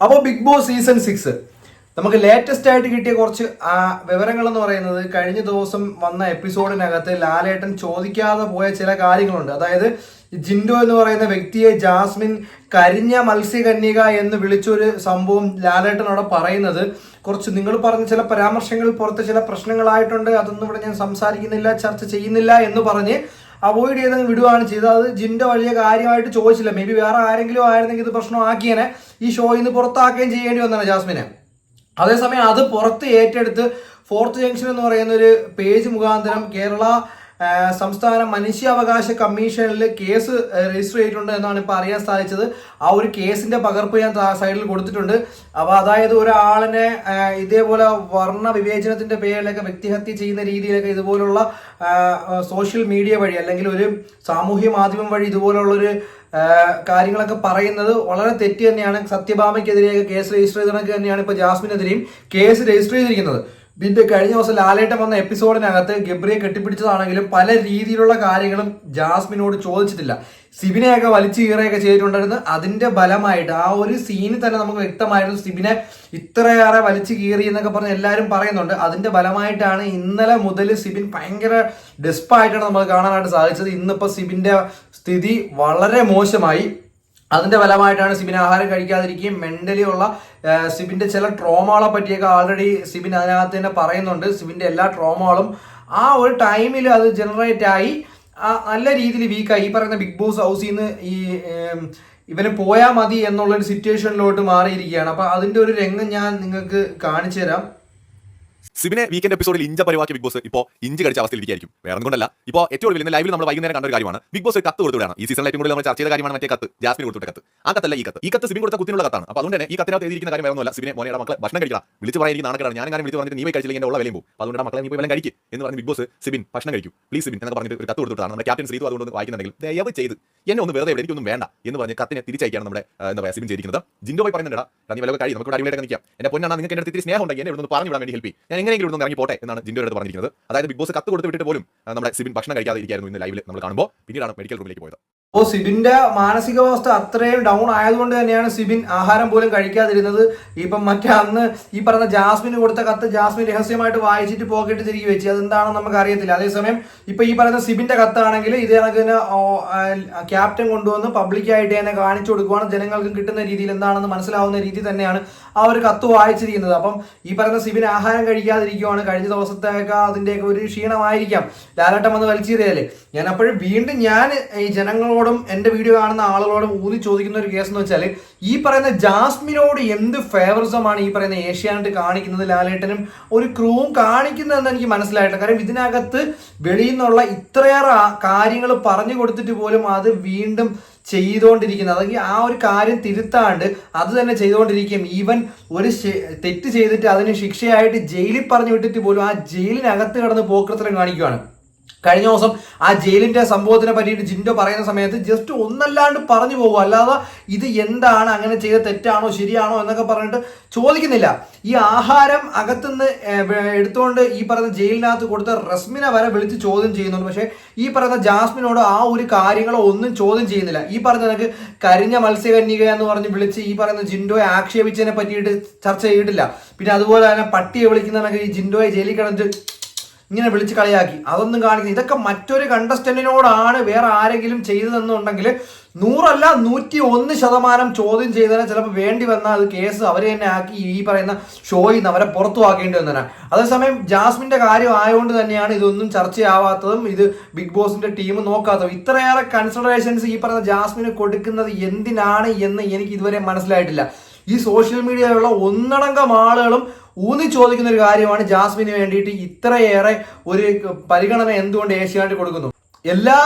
അപ്പോൾ big Boss season six നമുക്ക് latest ആയിട്ട് കിട്ടിയ കുറച്ച് വിവരങ്ങൾ എന്ന് പറയുന്നത് കഴിഞ്ഞ ദിവസം വന്ന എപ്പിസോഡിനകത്ത് ലാലേട്ടൻ ചോദിക്കാതെ പോയ ചില കാര്യങ്ങളുണ്ട്. അതായത് ജിൻഡോ എന്ന് പറയുന്ന വ്യക്തിയെ ജാസ്മിൻ കരിഞ്ഞ മത്സ്യകന്യക എന്ന് വിളിച്ചൊരു സംഭവം ലാലേട്ടൻ അവിടെ പറയുന്നത്. കുറച്ച് നിങ്ങൾ പറഞ്ഞ ചില പരാമർശങ്ങൾ പുറത്ത് ചില പ്രശ്നങ്ങളായിട്ടുണ്ട് അതൊന്നും ഇവിടെ ഞാൻ സംസാരിക്കുന്നില്ല ചർച്ച ചെയ്യുന്നില്ല എന്ന് പറഞ്ഞ് അവോയ്ഡ് ചെയ്തങ്ങ് വിടുകയാണ് ചെയ്തത്. അത് ജിന്റെ വലിയ കാര്യമായിട്ട് ചോദിച്ചില്ല. മേ ബി വേറെ ആരെങ്കിലും ആയിരുന്നെങ്കിൽ ഇത് പ്രശ്നമാക്കിയേനെ. ഈ ഷോയിൽ നിന്ന് പുറത്താക്കുകയും ചെയ്യേണ്ടി വന്നാണ് ജാസ്മിനെ. അതേസമയം അത് പുറത്ത് ഏറ്റെടുത്ത് ഫോർത്ത് ജംഗ്ഷൻ എന്ന് പറയുന്ന ഒരു പേജ് മുഖാന്തരം കേരള സംസ്ഥാന മനുഷ്യാവകാശ കമ്മീഷനിൽ കേസ് രജിസ്റ്റർ ചെയ്തിട്ടുണ്ട് എന്നാണ് ഇപ്പോൾ അറിയാൻ സാധിച്ചത്. ആ ഒരു കേസിന്റെ പകർപ്പ് ഞാൻ സൈഡിൽ കൊടുത്തിട്ടുണ്ട്. അപ്പോൾ അതായത് ഒരാളിനെ ഇതേപോലെ വർണ വിവേചനത്തിന്റെ പേരിലൊക്കെ വ്യക്തിഹത്യ ചെയ്യുന്ന രീതിയിലൊക്കെ ഇതുപോലുള്ള സോഷ്യൽ മീഡിയ വഴി അല്ലെങ്കിൽ ഒരു സാമൂഹ്യ മാധ്യമം വഴി ഇതുപോലുള്ളൊരു കാര്യങ്ങളൊക്കെ പറയുന്നത് വളരെ തെറ്റ് തന്നെയാണ്. സത്യഭാമയ്ക്കെതിരെയൊക്കെ കേസ് രജിസ്റ്റർ ചെയ്തതൊക്കെ തന്നെയാണ് ഇപ്പോൾ ജാസ്മിനെതിരെയും കേസ് രജിസ്റ്റർ ചെയ്തിരിക്കുന്നത്. ഇതിന്റെ കഴിഞ്ഞ ദിവസം ലാലേട്ടൻ വന്ന എപ്പിസോഡിനകത്ത് ഗബ്രിയെ കെട്ടിപ്പിടിച്ചതാണെങ്കിലും പല രീതിയിലുള്ള കാര്യങ്ങളും ജാസ്മിനോട് ചോദിച്ചിട്ടില്ല. സിബിനെയൊക്കെ വലിച്ചു കീറുകയൊക്കെ ചെയ്തിട്ടുണ്ടായിരുന്നു. അതിന്റെ ഫലമായിട്ട് ആ ഒരു സീനിൽ തന്നെ നമുക്ക് വ്യക്തമായിരുന്നു. സിബിനെ ഇത്രയേറെ വലിച്ചു കീറി എന്നൊക്കെ പറഞ്ഞ് എല്ലാവരും പറയുന്നുണ്ട്. അതിന്റെ ഫലമായിട്ടാണ് ഇന്നലെ മുതൽ സിബിൻ ഭയങ്കര ഡെസ്പായിട്ടാണ് നമ്മൾ കാണാനായിട്ട് സാധിച്ചത്. ഇന്നിപ്പോൾ സിബിന്റെ സ്ഥിതി വളരെ മോശമായി. അതിന്റെ ഫലമായിട്ടാണ് സിബിൻ ആഹാരം കഴിക്കാതിരിക്കുകയും മെന്റലി ഉള്ള സിബിന്റെ ചില ട്രോമകളെ പറ്റിയൊക്കെ ആൾറെഡി സിബിൻ അതിനകത്ത് തന്നെ പറയുന്നുണ്ട്. സിബിന്റെ എല്ലാ ട്രോമകളും ആ ഒരു ടൈമിൽ അത് ജനറേറ്റ് ആയി നല്ല രീതിയിൽ വീക്കായി ഈ പറയുന്ന ബിഗ് ബോസ് ഹൗസിൽ നിന്ന് ഈ ഇവന് പോയാൽ മതി എന്നുള്ളൊരു സിറ്റുവേഷനിലോട്ട് മാറിയിരിക്കുകയാണ്. അപ്പൊ അതിന്റെ ഒരു രംഗം ഞാൻ നിങ്ങൾക്ക് കാണിച്ചു തരാം സിബിനെ വീക്കെൻഡ് എപ്പിസോഡിൽ ഇഞ്ച പരിവാക്കി ബിഗ് ബോസ് ഇപ്പോൾ ഇഞ്ച് കടിച്ച അവസ്ഥയിൽ ഇരിക്കുകയായിരിക്കും വേറെ കൊണ്ടല്ല ഇപ്പോൾ ഏറ്റവും വലിയ ലൈവിൽ നമ്മൾ വൈകുന്നേരം കണ്ട ഒരു കാര്യമാണ്. ബിഗ് ബോസ് കത്ത് കൊടുത്തുവിടാണ്. ഈ സീസണിൽ ഏറ്റവും കൂടുതൽ നമ്മൾ ചർച്ച ചെയ്ത കാര്യമാണ് മറ്റേ കത്ത്. ജാസ്മിൻ കൊടുത്ത കത്ത്. ആ കത്തല്ല ഈ കത്ത്. ഈ കത്ത് സിബിൻ കൊടുത്ത കുത്തിനുള്ള കത്താണ്. അപ്പോൾ അതുകൊണ്ട് തന്നെ ഈ കത്തിനകത്ത് എഴുതിയിരിക്കുന്ന കാര്യം വേറെ ഒന്നുമല്ല സിബിനെ മോനെ മക്കളെ ഭക്ഷണം കഴിക്കുക വിളിച്ച് പറയാൻ എനിക്ക് ഞാൻ അങ്ങനെ വിളിച്ച് പറഞ്ഞിട്ട് നീ പോയി കഴിച്ചില്ലെങ്കിൽ ഉള്ള വിലയും പോകും. അതുകൊണ്ട് മക്കളെ നീ പോയി കഴിക്കും എന്ന് പറഞ്ഞ് ബിഗ് ബോസ് സിബിൻ ഭക്ഷണം കഴിക്കും. പ്ലീസ് സിബിൻ എന്നൊക്കെ പറഞ്ഞിട്ട് ഒരു കത്ത് കൊടുത്തിട്ടാണ് നമ്മുടെ ക്യാപ്റ്റൻ ശ്രീതു അതുകൊണ്ട് വായിക്കുന്നുണ്ടെങ്കിൽ ദയവ് ചെയ്ത് എന്നെ ഒന്ന് വെറുതെ എനിക്കൊന്നും വേണ്ട എന്ന് പറഞ്ഞ് കത്തിനെ തിരിച്ചയക്കാണ് നമ്മുടെ എന്താ പറയുക സിബിൻ ചെയ്തിരിക്കുന്നത്. ജിൻഡോ പോയി പറയുന്നുണ്ടാ നീ വില കഴിയും നമുക്ക് അടിപൊളിയായിട്ട് നിൽക്കാം. എന്റെ പൊന്നാണ്. നിങ്ങൾക്ക് എന്റെ തിരി സ്നേഹം ഉണ്ടെങ്കിൽ എന്നെ ഇവിടെ പറഞ്ഞു വിടാൻ വേണ്ടി ഹെൽപ്പ് ഞാൻ എങ്ങനെയെങ്കിലും ഇവിടെ ഇറങ്ങി പോട്ടെ എന്നാണ് ജിൻഡോ അടുത്ത് പറഞ്ഞിരിക്കുന്നത്. അതായത് ബിഗ് ബോസ് കത്ത് കൊടുത്ത് വിട്ടിട്ട് പോലും നമ്മുടെ സിബിൻ ഭക്ഷണം കഴിക്കാതെ ഇരിക്കായിരുന്നു ഇന്ന് ലൈവിൽ നമ്മൾ കാണുമ്പോൾ പിന്നീടാണ് മെഡിക്കൽ റൂമിലേക്ക് പോയത്. അപ്പോൾ സിബിന്റെ മാനസികാവസ്ഥ അത്രയും ഡൗൺ ആയതുകൊണ്ട് തന്നെയാണ് സിബിൻ ആഹാരം പോലും കഴിക്കാതിരുന്നത്. ഇപ്പം മറ്റേ അന്ന് ഈ പറഞ്ഞ ജാസ്മിന് കൊടുത്ത കത്ത് ജാസ്മിൻ രഹസ്യമായിട്ട് വായിച്ചിട്ട് പോക്കറ്റ് തിരികെ വെച്ച്. അതെന്താണെന്ന് നമുക്ക് അറിയത്തില്ല അതേസമയം ഇപ്പൊ ഈ പറയുന്ന സിബിന്റെ കത്താണെങ്കിൽ ഇത് കണക്ക് തന്നെ ക്യാപ്റ്റൻ കൊണ്ടുവന്ന് പബ്ലിക്കായിട്ട് തന്നെ കാണിച്ചു കൊടുക്കുവാണ്. ജനങ്ങൾക്ക് കിട്ടുന്ന രീതിയിൽ എന്താണെന്ന് മനസ്സിലാവുന്ന രീതി തന്നെയാണ് ആ ഒരു കത്ത് വായിച്ചിരിക്കുന്നത്. അപ്പം ഈ പറയുന്ന സിബിൻ ആഹാരം കഴിക്കാതിരിക്കുവാണ്. കഴിഞ്ഞ ദിവസത്തേക്ക് അതിന്റെയൊക്കെ ഒരു ക്ഷീണമായിരിക്കാം. ലാലട്ടം വന്ന് വലിച്ചേറിയാലേ. ഞാൻ അപ്പോഴും വീണ്ടും ഞാൻ ഈ ജനങ്ങളോടും എന്റെ വീഡിയോ കാണുന്ന ആളുകളോടും ഊതി ചോദിക്കുന്ന ഒരു കേസ് എന്ന് വെച്ചാൽ ഈ പറയുന്ന ജാസ്മിനോട് എന്ത് ഫേവറിസമാണ് ഈ പറയുന്ന ഏഷ്യാനെറ്റ് കാണിക്കുന്നത് ലാലേട്ടനും ഒരു ക്രൂവും കാണിക്കുന്നതെന്ന് എനിക്ക് മനസ്സിലായിട്ടില്ല. കാരണം ഇതിനകത്ത് വെളിയിൽ നിന്നുള്ള ഇത്രയേറെ കാര്യങ്ങൾ പറഞ്ഞു കൊടുത്തിട്ട് പോലും അത് വീണ്ടും ചെയ്തുകൊണ്ടിരിക്കുന്നത്. അതെങ്കിൽ ആ ഒരു കാര്യം തിരുത്താണ്ട് അത് തന്നെ ചെയ്തുകൊണ്ടിരിക്കും ഈവൻ ഒരു തെറ്റ് ചെയ്തിട്ട് അതിന് ശിക്ഷയായിട്ട് ജയിലിൽ പറഞ്ഞു വിട്ടിട്ട് പോലും ആ ജയിലിനകത്ത് കിടന്ന് പോക്കൃത്തരം കാണിക്കുകയാണ്. കഴിഞ്ഞ ദിവസം ആ ജയിലിന്റെ സംഭവത്തിനെ പറ്റിയിട്ട് ജിൻഡോ പറയുന്ന സമയത്ത് ജസ്റ്റ് ഒന്നല്ലാണ്ട് പറഞ്ഞു പോകും. അല്ലാതെ ഇത് എന്താണ്? അങ്ങനെ ചെയ്ത തെറ്റാണോ? ശരിയാണോ? എന്നൊക്കെ പറഞ്ഞിട്ട് ചോദിക്കുന്നില്ല. ഈ ആഹാരം അകത്തുനിന്ന് എടുത്തുകൊണ്ട് ഈ പറയുന്ന ജയിലിനകത്ത് കൊടുത്ത റസ്മിനെ വരെ വിളിച്ച് ചോദ്യം ചെയ്യുന്നുണ്ട്. പക്ഷേ ഈ പറയുന്ന ജാസ്മിനോട് ആ ഒരു കാര്യങ്ങളോ ഒന്നും ചോദ്യം ചെയ്യുന്നില്ല. ഈ പറഞ്ഞ നിനക്ക് കരിഞ്ഞ മത്സ്യകന്യക എന്ന് പറഞ്ഞ് വിളിച്ച് ഈ പറയുന്ന ജിൻഡോയെ ആക്ഷേപിച്ചതിനെ പറ്റിയിട്ട് ചർച്ച ചെയ്തിട്ടില്ല. പിന്നെ അതുപോലെ തന്നെ പട്ടിയെ വിളിക്കുന്നതിനൊക്കെ ഈ ജിൻഡോയെ ജയിലിൽ കിടന്നിട്ട് ഇങ്ങനെ വിളിച്ച് കളിയാക്കി. അതൊന്നും കാണിക്കുന്നത് ഇതൊക്കെ മറ്റൊരു കണ്ടസ്റ്റന്റിനോടാണ് വേറെ ആരെങ്കിലും ചെയ്തതെന്നുണ്ടെങ്കിൽ നൂറല്ല നൂറ്റി ഒന്ന് ശതമാനം ചോദ്യം ചെയ്തതിനെ ചിലപ്പോൾ വേണ്ടി വന്നാൽ അത് കേസ് അവരെ തന്നെ ആക്കി ഈ പറയുന്ന ഷോയിൽ നിന്ന് അവരെ പുറത്തുവാക്കേണ്ടി വന്നതാണ്. അതേസമയം ജാസ്മിന്റെ കാര്യം ആയതുകൊണ്ട് തന്നെയാണ് ഇതൊന്നും ചർച്ചയാവാത്തതും ഇത് ബിഗ് ബോസിന്റെ ടീം നോക്കാത്തതും. ഇത്രയേറെ കൺസിഡറേഷൻസ് ഈ പറയുന്ന ജാസ്മിന് കൊടുക്കുന്നത് എന്തിനാണ് എന്ന് എനിക്ക് ഇതുവരെ മനസ്സിലായിട്ടില്ല. ഈ സോഷ്യൽ മീഡിയയിലുള്ള ഒന്നടങ്കം ആളുകളും ഊന്നി ചോദിക്കുന്ന ഒരു കാര്യമാണ് ജാസ്മിന് വേണ്ടിയിട്ട് ഇത്രയേറെ ഒരു പരിഗണന എന്തുകൊണ്ട് ഏഷ്യാനെറ്റ് കൊടുക്കുന്നു? എല്ലാ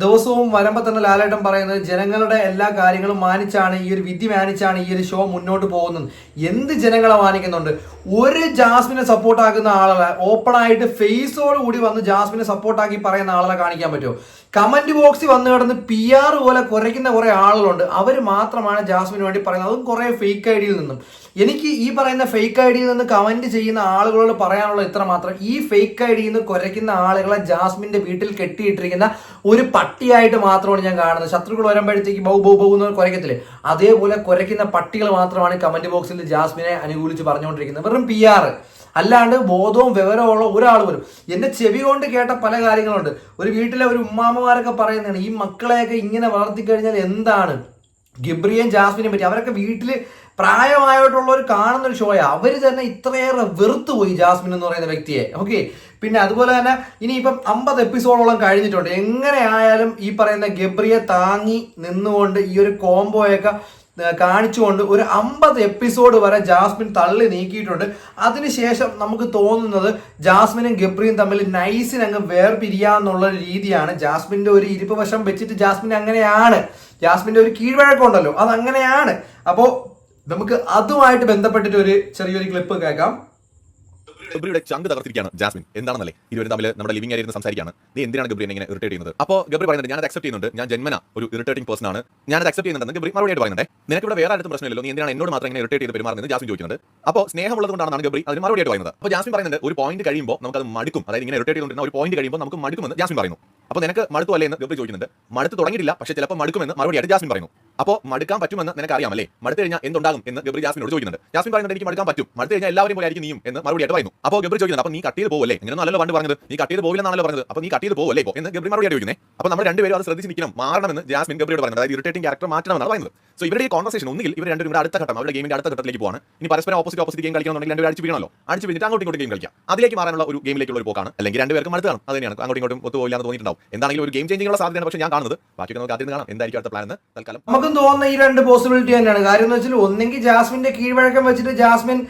ദിവസവും വരുമ്പോൾ തന്നെ ലാലേട്ടൻ പറയുന്നത് ജനങ്ങളുടെ എല്ലാ കാര്യങ്ങളും മാനിച്ചാണ് ഈ ഒരു വിധി മാനിച്ചാണ് ഈ ഒരു ഷോ മുന്നോട്ട് പോകുന്നത്. എന്ത് ജനങ്ങളെ മാനിക്കുന്നുണ്ട്? ഒരു ജാസ്മിനെ സപ്പോർട്ടാക്കുന്ന ആളെ ഓപ്പൺ ആയിട്ട് ഫേസോട് കൂടി വന്ന് ജാസ്മിനെ സപ്പോർട്ടാക്കി പറയുന്ന ആളെ കാണിക്കാൻ പറ്റുമോ? കമന്റ് ബോക്സിൽ വന്നു കിടന്ന് പി ആർ പോലെ കുറയ്ക്കുന്ന കുറെ ആളുകളുണ്ട്. അവർ മാത്രമാണ് ജാസ്മിന് വേണ്ടി പറയുന്നത്. അതും കുറെ ഫേക്ക് ഐഡിയിൽ നിന്നും. എനിക്ക് ഈ പറയുന്ന ഫേക്ക് ഐ ഡിയിൽ നിന്ന് കമന്റ് ചെയ്യുന്ന ആളുകളോട് പറയാനുള്ള ഇത്ര മാത്രം. ഈ ഫേക്ക് ഐ ഡിയിൽ നിന്ന് കുരയ്ക്കുന്ന ആളുകളെ ജാസ്മിന്റെ വീട്ടിൽ കെട്ടിയിട്ടിരിക്കുന്ന ഒരു പട്ടിയായിട്ട് മാത്രമാണ് ഞാൻ കാണുന്നത്. ശത്രുക്കൾ വരുമ്പോഴത്തേക്ക് ബൗ ബൗ ബൗ എന്ന് കുരയ്ക്കത്തില്ലേ? അതേപോലെ കുരയ്ക്കുന്ന പട്ടികൾ മാത്രമാണ് കമന്റ് ബോക്സിൽ ജാസ്മിനെ അനുകൂലിച്ച് പറഞ്ഞുകൊണ്ടിരിക്കുന്നത്. വെറും പി ആർ അല്ലാണ്ട് ബോധവും വിവരമുള്ള ഒരാൾ പോലും. എന്റെ ചെവി കൊണ്ട് കേട്ട പല കാര്യങ്ങളുണ്ട്. ഒരു വീട്ടിലെ ഒരു ഉമ്മാമ്മമാരൊക്കെ പറയുന്നതാണ് ഈ മക്കളെയൊക്കെ ഇങ്ങനെ വളർത്തിക്കഴിഞ്ഞാൽ എന്താണ്? ഗിബ്രിയും ജാസ്മിനെ പറ്റി. അവരൊക്കെ വീട്ടിൽ പ്രായമായിട്ടുള്ളവർ കാണുന്ന ഒരു ഷോയാണ് അവർ തന്നെ ഇത്രയേറെ വെറുത്തു പോയി ജാസ്മിൻ എന്ന് പറയുന്ന വ്യക്തിയെ. ഓക്കെ പിന്നെ അതുപോലെ തന്നെ ഇനിയിപ്പം അമ്പത് എപ്പിസോഡോളം കഴിഞ്ഞിട്ടുണ്ട്. എങ്ങനെയായാലും ഈ പറയുന്ന ഗബ്രിയെ താങ്ങി നിന്നുകൊണ്ട് ഈ ഒരു കോംബോയൊക്കെ കാണിച്ചുകൊണ്ട് ഒരു അമ്പത് എപ്പിസോഡ് വരെ ജാസ്മിൻ തള്ളി നീക്കിയിട്ടുണ്ട്. അതിനുശേഷം നമുക്ക് തോന്നുന്നത് ജാസ്മിനും ഗബ്രിയും തമ്മിൽ നൈസിനങ്ങ് വേർപിരിയാന്നുള്ള രീതിയാണ്. ജാസ്മിന്റെ ഒരു ഇരുപ്പ് വശം വെച്ചിട്ട് ജാസ്മിൻ അങ്ങനെയാണ്. ജാസ്മിന്റെ ഒരു കീഴ്വഴക്കമുണ്ടല്ലോ അത് അങ്ങനെയാണ് അപ്പോൾ നമുക്ക് അതുമായിട്ട് ബന്ധപ്പെട്ടിട്ട് ഒരു ചെറിയൊരു ക്ലിപ്പ് കേൾക്കാം. ഗബ്രിയുടെ ചങ്ക് തകർത്തിരിക്കുകയാണ് ജാസ്മിൻ. എന്താണെന്നല്ലേ? ഇരുവരും തമ്മിൽ നമ്മുടെ ലിവിംഗ് ഏരിയയിൽ സംസാരിക്കുകയാണ്. നീ എന്തിനാണ് ഗബ്രി എന്നെ ഇങ്ങനെ ഇറിറ്റേറ്റ് ചെയ്യുന്നത്? അപ്പോൾ ഗബ്രി പറയുന്നുണ്ട് ഞാൻ അക്സെപ്റ്റ് ചെയ്യുന്നുണ്ട്. ഞാൻ ജന്മന ഒരു ഇറിറ്റേറ്റിംഗ് പേഴ്സൺ ആണ്. ഞാൻ അത് അക്സെപ്റ്റ് ചെയ്യുന്നുണ്ടെന്ന് ഗബ്രി മറുപടിയായിട്ട് പറയുന്നുണ്ട്. നിനക്ക് ഇവിടെ വേറെ ആരും പ്രശ്നമില്ലല്ലോ. നീ എന്തിനാണ് എന്നോട് മാത്രം ഇങ്ങനെ ഇറിറ്റേറ്റ് ചെയ്ത് പെരുമാറുന്നത് ജാസ്മിൻ ചോദിക്കുന്നത് അപ്പോൾ സ്നേഹമുള്ളതുകൊണ്ടാണ് ഗബ്രി അതിന് മറുപടിയായിട്ട് പറയുന്നത്. അപ്പോൾ ജാസ്മിൻ പറയുന്നുണ്ട് ഒരു പോയിന്റ് കഴിയുമ്പോൾ നമുക്ക് അത് മടുക്കും. അതായത് ഇങ്ങനെ ഇറിറ്റേറ്റ് ചെയ്തുകൊണ്ടിരുന്ന ഒരു പോയിന്റ് കഴിയുമ്പോൾ നമുക്ക് മടുക്കുമെന്ന് ജാസ്മിൻ പറയുന്നു. അപ്പോൾ നിനക്ക് മടുത്തു അല്ലേ എന്ന് ഗബ്രി ചോദിക്കുന്നുണ്ട്. മടുത്ത് തുടങ്ങിയിട്ടില്ല പക്ഷേ ചിലപ്പോൾ മടുക്കുമെന്ന് മറുപടിയായിട്ട് ജാസ്മിൻ പറയുന്നു. അപ്പോൾ മടുക്കാൻ പറ്റുമെന്ന് നിനക്ക് അറിയാമല്ലേ മടുത്തു കഴിഞ്ഞാൽ എന്തുണ്ടാകും എന്ന് ഗബ്രി ജാസ്മിനോട് ചോദിക്കുന്നുണ്ട്. ജാസ്മിൻ പറയുന്നത് എനിക്ക് മടുക്കാൻ പറ്റും. മടുത്തു കഴിഞ്ഞാൽ എല്ലാവരും പോലെ ആയിരിക്കും നീയും എന്ന് മറുപടിയായിട്ട് പറയുന്നു. അപ്പോൾ ഗബ്രി ചോദിക്കുന്നത് അപ്പോൾ നീ കട്ട് ചെയ്ത് പോവല്ലേ? ഇങ്ങനെ നല്ല പണ്ട് പറഞ്ഞത്. നീ കട്ട് ചെയ്ത് പോവില്ലെന്നാണല്ലോ പറഞ്ഞത്. അപ്പോൾ നീ കട്ട് ചെയ്ത് പോവല്ലേ ഇപ്പോൾ എന്ന് ഗബ്രി മറുപടിയായിട്ട് ചോദിക്കുന്നത് അപ്പോൾ നമ്മൾ രണ്ടുപേരും അത് ശ്രദ്ധിച്ച് നിൽക്കണം മാറണമെന്ന് ജാസ്മിൻ ഗബ്രിയോട് പറയുന്നത് അതായത് ഇറിറ്റേറ്റിംഗ് ക്യാരക്ടർ മാറ്റണമെന്നാണ് പറയുന്നത്. സോ ഇവരുടെ ഈ കോൺവെർസേഷൻ ഒന്നുകിൽ ഇവർ രണ്ടുപേരും കൂടെ അടുത്ത ഘട്ടം അവരുടെ ഗെയിമിന്റെ അടുത്ത ഘട്ടത്തിലേക്ക് പോവാണ്. ഇനി പരസ്പരം ഓപ്പോസിറ്റ് ഓപ്പോസിറ്റ് ഗെയിം കളിക്കണമെന്നുണ്ടെങ്കിൽ രണ്ടുപേരും അടിച്ച് വീണല്ലോ അടിച്ച് വീണിട്ട് അങ്ങോട്ടും ഇങ്ങോട്ടും ഗെയിം കളിക്കാം. അതിലേക്ക് മാറാനുള്ള ഒരു ഗെയിമിലേക്കുള്ള ഒരു പോക്കാണ്. അല്ലെങ്കിൽ രണ്ടുപേർക്കും മടുത്താണ് അത് തന്നെയാണ്. അങ്ങോട്ടും ഇങ്ങോട്ടും ഒത്തുപോയില്ലാന്ന് തോന്നിയിട്ടുണ്ടാവും. എന്താണെങ്കിലും ഒരു ഗെയിം ചേഞ്ചിങ്ങുള്ള സാധ്യതയാണ് പക്ഷേ ഞാൻ കാണുന്നത്. ബാക്കി നമുക്ക് അതിന് കാണാം. എന്തായിരിക്കും അടുത്ത പ്ലാൻ എന്ന്? തൽക്കാലം. നമുക്ക് തോന്നുന്ന ഈ രണ്ട് പോസിബിലിറ്റി തന്നെയാണ്. കാര്യം എന്ന് വെച്ചാൽ ഒന്നെങ്കിൽ ജാസ്മിന്റെ കീഴ്വഴക്കം വെച്ചിട്ട് ജാസ്മിൻ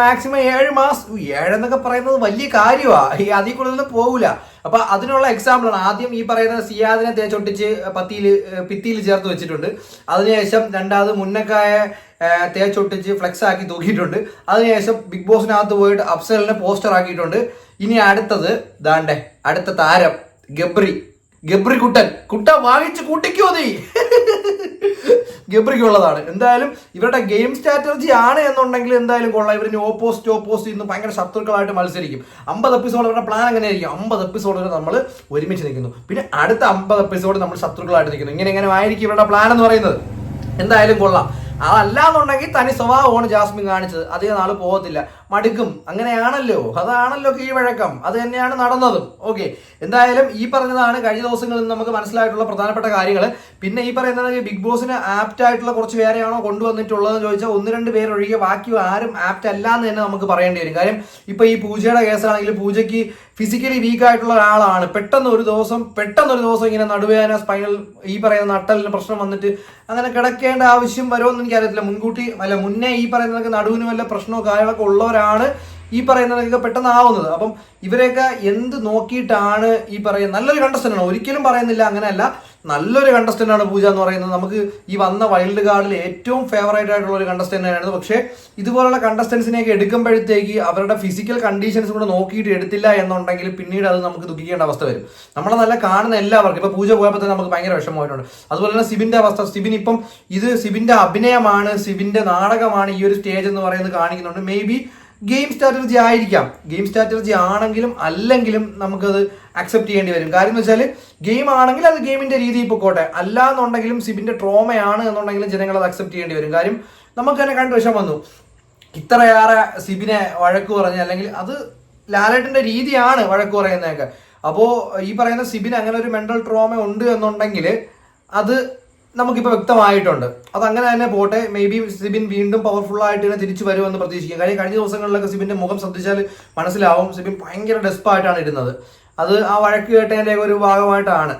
മാക്സിമം ഏഴ് മാസം ഏഴെന്നൊക്കെ പറയുന്നത് വലിയ കാര്യമാണ് ഈ അതിൽ കൂടുതൽ പോകില്ല അപ്പൊ അതിനുള്ള എക്സാമ്പിൾ ആണ്. ആദ്യം ഈ പറയുന്ന സിയാദിനെ തേച്ചൊട്ടിച്ച് പത്തിയിൽ പിത്തിയിൽ ചേർത്ത് വെച്ചിട്ടുണ്ട്. അതിനുശേഷം രണ്ടാമത് മുന്നക്കായ തേച്ചൊട്ടിച്ച് ഫ്ലെക്സ് ആക്കി തൂക്കിയിട്ടുണ്ട്. അതിനുശേഷം ബിഗ് ബോസിനകത്ത് പോയിട്ട് അഫ്സലിനെ പോസ്റ്റർ ആക്കിയിട്ടുണ്ട്. ഇനി അടുത്തത് ദാണ്ടെ അടുത്ത താരം. ഗബ്രി ഗബ്രി കുട്ടൻ. കുട്ട വാങ്ങിച്ച് കൂട്ടിക്കോ നീ. ഗബ്രിക്കുള്ളതാണ് എന്തായാലും ഇവരുടെ ഗെയിം സ്ട്രാറ്റജി ആണ് എന്നുണ്ടെങ്കിൽ എന്തായാലും കൊള്ളാം. ഇവരിന് ഓപ്പോസിറ്റ് ഓപ്പോസിറ്റ് ഇന്ന് ഭയങ്കര ശത്രുക്കളായിട്ട് മത്സരിക്കും. അമ്പത് എപ്പിസോഡ് അവരുടെ പ്ലാൻ അങ്ങനെ എങ്ങനെയായിരിക്കും അമ്പത് എപ്പിസോഡ് വരെ നമ്മൾ ഒരുമിച്ച് നിൽക്കുന്നു. പിന്നെ അടുത്ത അമ്പത് എപ്പിസോഡ് നമ്മൾ ശത്രുക്കളായിട്ട് നിൽക്കുന്നു. ഇങ്ങനെ എങ്ങനെ ആയിരിക്കും ഇവരുടെ പ്ലാൻ എന്ന് പറയുന്നത്? എന്തായാലും കൊള്ളാം. അതല്ലാന്നുണ്ടെങ്കിൽ തനി സ്വഭാവമാണ് ജാസ്മിൻ കാണിച്ചത്. അധികം നാൾ പോകത്തില്ല. മടുക്കും. അങ്ങനെയാണല്ലോ. അതാണല്ലോ കീഴ്വഴക്കം. അത് തന്നെയാണ് നടന്നതും. ഓക്കെ. എന്തായാലും ഈ പറഞ്ഞതാണ് കഴിഞ്ഞ ദിവസങ്ങളിൽ നമുക്ക് മനസ്സിലായിട്ടുള്ള പ്രധാനപ്പെട്ട കാര്യങ്ങൾ പിന്നെ ഈ പറയുന്നത് ബിഗ് ബോസിന് ആപ്റ്റ് ആയിട്ടുള്ള കുറച്ച് പേരെയാണോ കൊണ്ടുവന്നിട്ടുള്ളതെന്ന് ചോദിച്ചാൽ ഒന്ന് രണ്ട് പേരൊഴികെ ബാക്കി ആരും ആപ്റ്റ് അല്ല എന്ന് തന്നെ നമുക്ക് പറയേണ്ടി വരും. കാര്യം ഇപ്പൊ ഈ പൂജയുടെ കേസാണെങ്കിൽ പൂജയ്ക്ക് ഫിസിക്കലി വീക്ക് ആയിട്ടുള്ള ഒരാളാണ്. പെട്ടെന്ന് ഒരു ദിവസം പെട്ടെന്ന് ഒരു ദിവസം ഇങ്ങനെ നടുവേദന സ്പൈനൽ ഈ പറയുന്ന നട്ടലിന് പ്രശ്നം വന്നിട്ട് അങ്ങനെ കിടക്കേണ്ട ആവശ്യം വരുമെന്ന് എനിക്കറിയത്തില്ല. മുൻകൂട്ടി അല്ല മുന്നേ ഈ പറയുന്ന നടുവിന് വല്ല പ്രശ്നമോ കാര്യങ്ങളൊക്കെ ഉള്ളവരാണ്. ഈ പറയുന്നതൊക്കെ പെട്ടെന്ന് ആവുന്നത് അപ്പം ഇവരെയൊക്കെ എന്ത് നോക്കിയിട്ടാണ് ഈ പറയുന്ന നല്ലൊരു കണ്ടസ്റ്റന്റ് ആണ് ഒരിക്കലും പറയുന്നില്ല അങ്ങനെയല്ല. നല്ലൊരു കണ്ടസ്റ്റന്റ് ആണ് പൂജ എന്ന് പറയുന്നത്. നമുക്ക് ഈ വന്ന വൈൽഡ് കാർഡിൽ ഏറ്റവും ഫേവറേറ്റ് ആയിട്ടുള്ള ഒരു കണ്ടസ്റ്റന്റ് ആയിരുന്നു പക്ഷേ ഇതുപോലുള്ള കണ്ടസ്റ്റൻസിനെയൊക്കെ എടുക്കുമ്പോഴത്തേക്ക് അവരുടെ ഫിസിക്കൽ കണ്ടീഷൻസ് കൂടെ നോക്കിയിട്ട് എടുത്തില്ല എന്നുണ്ടെങ്കിൽ പിന്നീട് അത് നമുക്ക് ദുഃഖിക്കേണ്ട അവസ്ഥ വരും. നമ്മളെ നല്ല കാണുന്ന എല്ലാവർക്കും. ഇപ്പൊ പൂജ പോയപ്പോൾ തന്നെ നമുക്ക് ഭയങ്കര വിഷമമായിട്ടുണ്ട്. അതുപോലെ തന്നെ സിബിന്റെ അവസ്ഥ. സിബിൻ ഇപ്പം ഇത് സിബിന്റെ അഭിനയമാണ് സിബിന്റെ നാടകമാണ് ഈ ഒരു സ്റ്റേജ് എന്ന് പറയുന്നത് കാണിക്കുന്നുണ്ട്. മേ ബി ഗെയിം സ്ട്രാറ്റജി ആയിരിക്കാം. ഗെയിം സ്ട്രാറ്റജി ആണെങ്കിലും അല്ലെങ്കിലും നമുക്കത് അക്സെപ്റ്റ് ചെയ്യേണ്ടി വരും. കാര്യം എന്ന് വെച്ചാൽ ഗെയിം ആണെങ്കിൽ അത് ഗെയിമിന്റെ രീതിയിൽ പൊക്കോട്ടെ. അല്ല എന്നുണ്ടെങ്കിലും സിബിന്റെ ട്രോമയാണ് എന്നുണ്ടെങ്കിലും ജനങ്ങൾ അത് അക്സെപ്റ്റ് ചെയ്യേണ്ടി വരും. കാര്യം നമുക്ക് തന്നെ കണ്ട് വിഷം വന്നു. ഇത്രയേറെ സിബിനെ വഴക്ക് പറഞ്ഞ് അല്ലെങ്കിൽ അത് ലാലേട്ടന്റെ രീതിയാണ് വഴക്ക് പറയുന്നതൊക്കെ. അപ്പോൾ ഈ പറയുന്ന സിബിന് അങ്ങനെ ഒരു മെന്റൽ ട്രോമ ഉണ്ട് എന്നുണ്ടെങ്കിൽ അത് നമുക്കിപ്പോൾ വ്യക്തമായിട്ടുണ്ട്. അത് അങ്ങനെ തന്നെ പോട്ടെ. മേ ബി സിബിൻ വീണ്ടും പവർഫുൾ ആയിട്ട് തന്നെ തിരിച്ചു വരുമെന്ന് പ്രതീക്ഷിക്കാം. കാര്യം കഴിഞ്ഞ ദിവസങ്ങളിലൊക്കെ സിബിന്റെ മുഖം ശ്രദ്ധിച്ചാൽ മനസ്സിലാവും. സിബിൻ ഭയങ്കര ഡെസ്പായിട്ടാണ് ഇരുന്നത്. അത് ആ വഴക്ക് കേട്ടതിന്റെ ഒരു ഭാഗമായിട്ടാണ്.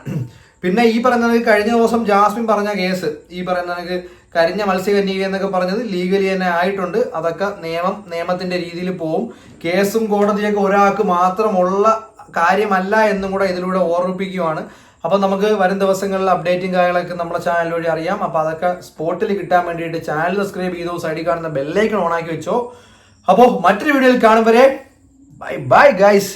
പിന്നെ ഈ പറയുന്നത് കഴിഞ്ഞ ദിവസം ജാസ്മിൻ പറഞ്ഞ കേസ്. ഈ പറയുന്നത് കരിഞ്ഞ മത്സ്യകന്യക എന്നൊക്കെ പറഞ്ഞത് ലീഗലി തന്നെ ആയിട്ടുണ്ട്. അതൊക്കെ നിയമം നിയമത്തിന്റെ രീതിയിൽ പോവും. കേസും കോടതിയൊക്കെ ഒരാൾക്ക് മാത്രമുള്ള കാര്യമല്ല എന്നും കൂടെ ഇതിലൂടെ ഓർമ്മിപ്പിക്കുകയാണ് അപ്പൊ നമുക്ക് വരും ദിവസങ്ങളിൽ അപ്ഡേറ്റും കാര്യങ്ങളൊക്കെ നമ്മുടെ ചാനൽ വഴി അറിയാം. അപ്പോൾ അതൊക്കെ സ്പോട്ടിൽ കിട്ടാൻ വേണ്ടിയിട്ട് ചാനൽ സബ്സ്ക്രൈബ് ചെയ്തോ സൈഡിൽ കാണുന്ന ബെല്ലൈക്കൺ ഓൺ ആക്കി വെച്ചോ. അപ്പോൾ മറ്റൊരു വീഡിയോയിൽ കാണും വരെ. Bye bye guys